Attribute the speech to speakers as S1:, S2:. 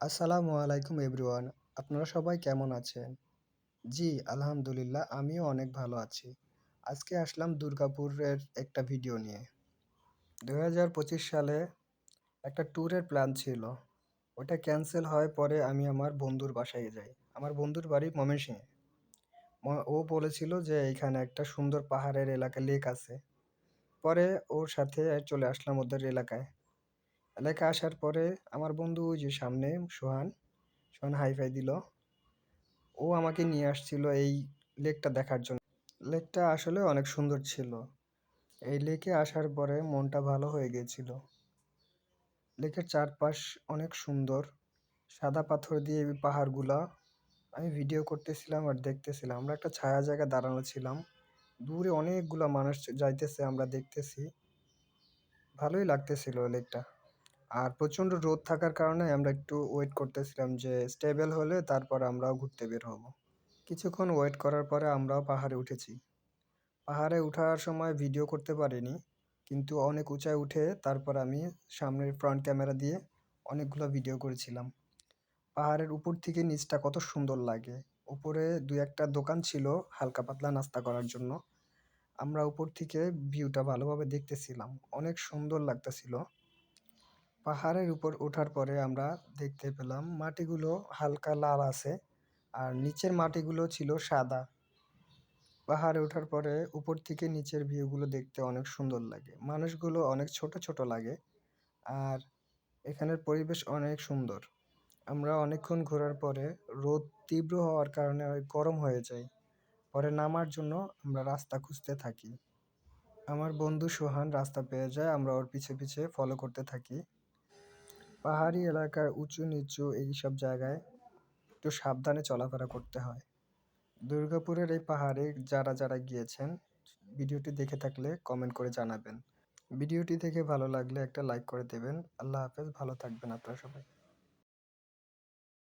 S1: আসসালামু আলাইকুম এভরিওয়ান। আপনারা সবাই কেমন আছেন? জি, আলহামদুলিল্লাহ, আমিও অনেক ভালো আছি। আজকে আসলাম দুর্গাপুরের একটা ভিডিও নিয়ে। দু হাজার পঁচিশ সালে একটা ট্যুরের প্ল্যান ছিল। ওটা ক্যান্সেল হয় পরে আমি আমার বন্ধুর বাসায় যাই। আমার বন্ধুর বাড়ি ময়মনসিংহে। ও বলেছিল যে এখানে একটা সুন্দর পাহাড়ের এলাকা, লেক আছে। পরে ওর সাথে চলে আসলাম ওদের এলাকায়। এলাকায় আসার পরে আমার বন্ধু ওই যে সামনে, সোহান সোহান হাইফাই দিল। ও আমাকে নিয়ে আসছিল এই লেকটা দেখার জন্য। লেকটা আসলে অনেক সুন্দর ছিল। এই লেকে আসার পরে মনটা ভালো হয়ে গেছিল। লেকের চারপাশ অনেক সুন্দর। সাদা পাথর দিয়ে পাহাড়গুলা। আমি ভিডিও করতেছিলাম আর দেখতেছিলাম। আমরা একটা ছায়া জায়গায় দাঁড়ানো ছিলাম। দূরে অনেকগুলা মানুষ যাইতেছে, আমরা দেখতেছি। ভালোই লাগতেছিল লেকটা আর প্রচণ্ড রোদ থাকার কারণে আমরা একটু ওয়েট করতেছিলাম যে স্টেবল হলে তারপর আমরাও ঘুরতে বের হব। কিছুক্ষণ ওয়েট করার পরে আমরাও পাহাড়ে উঠেছি। পাহাড়ে ওঠার সময় ভিডিও করতে পারিনি, কিন্তু অনেক উঁচায় উঠে তারপর আমি সামনের ফ্রন্ট ক্যামেরা দিয়ে অনেকগুলো ভিডিও করেছিলাম। পাহাড়ের উপর থেকে নিচটা কত সুন্দর লাগে। উপরে দুই একটা দোকান ছিল হালকা পাতলা নাস্তা করার জন্য। আমরা উপর থেকে ভিউটা ভালোভাবে দেখতেছিলাম। অনেক সুন্দর লাগতেছিল। পাহাড়ের উপর ওঠার পরে আমরা দেখতে পেলাম মাটিগুলো হালকা লাল আছে আর নিচের মাটিগুলো ছিল সাদা। পাহাড়ে ওঠার পরে উপর থেকে নিচের ভিউগুলো দেখতে অনেক সুন্দর লাগে। মানুষগুলো অনেক ছোট ছোট লাগে আর এখানের পরিবেশ অনেক সুন্দর। আমরা অনেকক্ষণ ঘোরার পরে রোদ তীব্র হওয়ার কারণে গরম হয়ে যায়। পরে নামার জন্য আমরা রাস্তা খুঁজতে থাকি। আমার বন্ধু সোহান রাস্তা পেয়ে যায়, আমরা ওর পিছে পিছে ফলো করতে থাকি। পাহাড়ি এলাকার উঁচু নিচু এইসব জায়গায় একটু সাবধানে চলাফেরা করতে হয়। দুর্গাপুরের এই পাহাড়ে যারা যারা গিয়েছেন, ভিডিওটি দেখে থাকলে কমেন্ট করে জানাবেন। ভিডিওটি দেখে ভালো লাগলে একটা লাইক করে দেবেন। আল্লাহ হাফেজ, ভালো থাকবেন আপনারা সবাই।